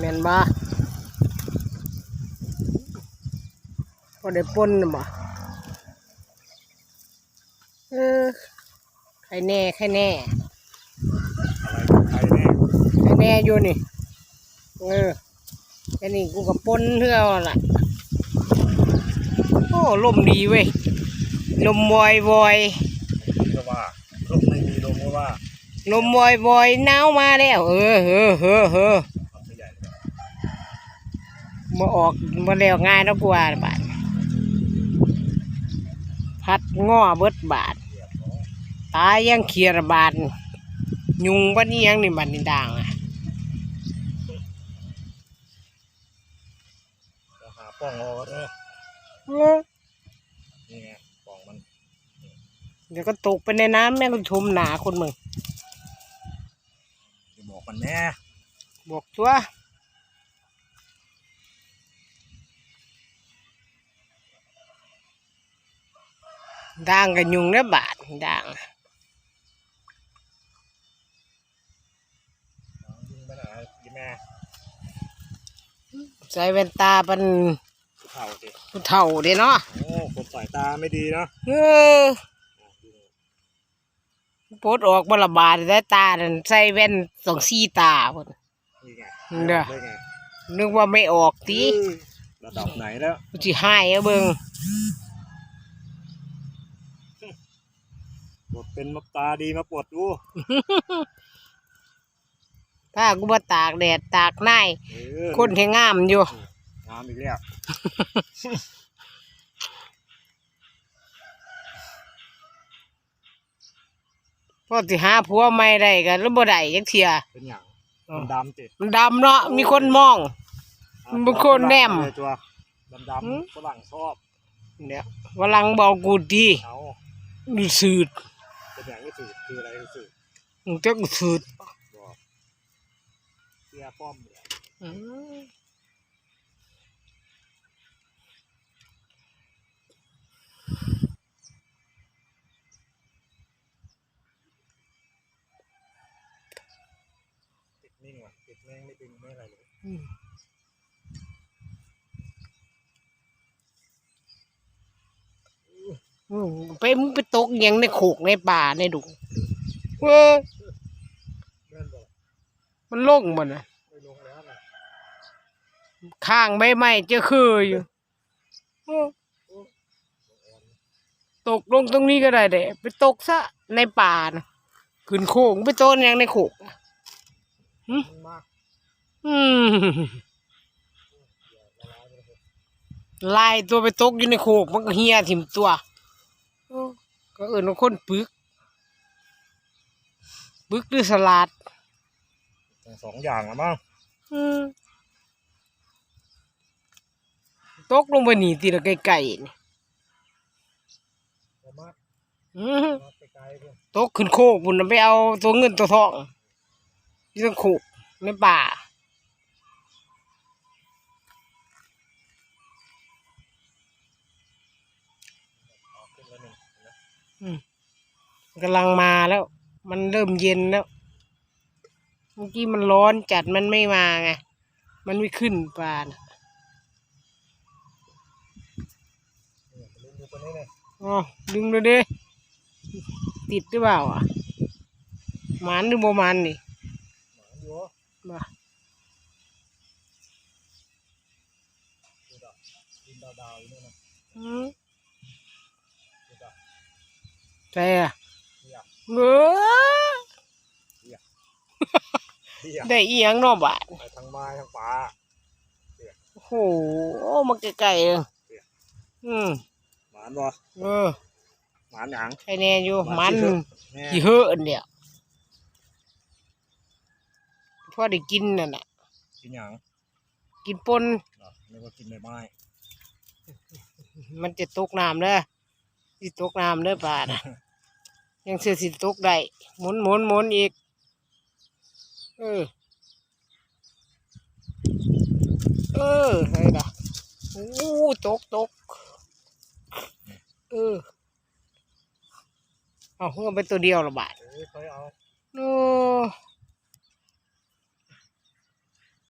แม่นบ่พอได้ปนน่ะบ่เออใครแน่ใครแน่อะไรของใครแน่ใครแน่อยู่นี่ เออแค่นี้กูกับปนเพื่อเอาล่ะโอ้ลมดีเว้ยลมวอยวอยก็ว่าลมไม่มีลมก็ว่าลมวอยวอยหนาวมาแล้วเออเออเออเออ ทำตัวใหญ่เลย มาออกมาแล้วง่ายแล้วกว่าบาทพัดง้อเบิดบาทเรียบร้อยตายยังเคียระบาดยุงบัดนี้ยังนี่บัดนี่ด่างอะเราหาป้องรอเด้อนี่ไงป้องมัน เดี๋ยวก็ตกไปในน้ำแม่งก็ชมหนาคนมึงจะบอกมันแน่บอกตัว ด่างกับยุงนะบาทด่างเอายิงไปไหนยิงแม่ใส่แว่นตาเป็นเข่าสิผู้เฒ่าเด้เนาะโอ้คนสายตาไม่ดีเนาะเออปลดออกบละบาดได้ตานั่นใส่แว่นสองสีตาพุ่นนี่ไงเด้อได้ไงนึกว่าไม่ออกตีเออระดับไหนแล้วกูสิหายเอาเบิง ปวดเป็นมาตาดีมาปวดดูถ้ากูมาตากแดดตากหน้าเออคนให้งามอยู่งามอีกแล้วพอสิหาผัวไม่ได้กันแล้วบ่ได้จักเทียเป็นอย่างอ๋อมันดำจิมันดำเนาะมีคนมองบางคนแนม เลยตัวดำดหืมำฝรั่งชอบเนี่ยวันหลังบอกกูดีเอา ดูสืด เป็นอย่างนี้สื่อคืออะไรสื่อมึงจะกูสืดบอกเสียป้อมเนี่ยอืมติดนิ่งว่ะติดแม่งไม่ดึงไม่อะไรเลย อืมอืม ไปมึงไปตกอิหยังในโขกในป่าในดุงเว้ยเลื่อนบอกมันลงมันนะไม่ลงแล้วนะข้างใบไม้เจะคืออยู่เออตกลงตรงนี้ก็ได้เด้ไปตกซะในป่านะขึ้นโขงไปโตนอย่างในโขกอะมันมากอืมลายตัวไปตกอยู่ในโขกมันก็เฮียถิ่มตัวเออ ก็เอื่นว่าคนปึก ปึกหรือสลัดทั้งสองอย่างละมั้งอืมตกลงไปหนีตีละไกลๆนี่เอามากอืมมากไกลๆเลยตกขึ้นโคกปุ่นน่ะไปเอาตัวเงินตัวทองที่ต้องโคกในป่าเอา กำลังมาแล้ว มันเริ่มเย็นแล้ว เมื่อกี้มันร้อนจัดมันไม่มาไง มันไม่ขึ้นป่านะเนี่ยลืมดูตัวนี้เลยอ๋อดึงเลยดิติดหรือเปล่าอะหมันหรือโบมันนี่หมาอยู่ม ใช่อะเนี่ยเงอเที่ยได้อีหยังเนอบาทไปทางไม้ทางฟ้าโอ้โหมาไกลๆเลยอืมหมานบ่เออหมานหยังใครแน่อยู่มันแน่กี่เฮอะอันเดียวพอได้กินนั่นน่ะกินหยังกินปนเหรอนึกว่ากินใบไม้มันจะตกน้ำเด้อ สิตกน้ำเด้อป่านะยังเสือสิตกได้หมุนหมุนหมุนอีก เออ เออไอ้ด่ะโอ้ตกตก เออ เอาเพิ่งไปตัวเดียวละบาทเอ้ยค่อยเอา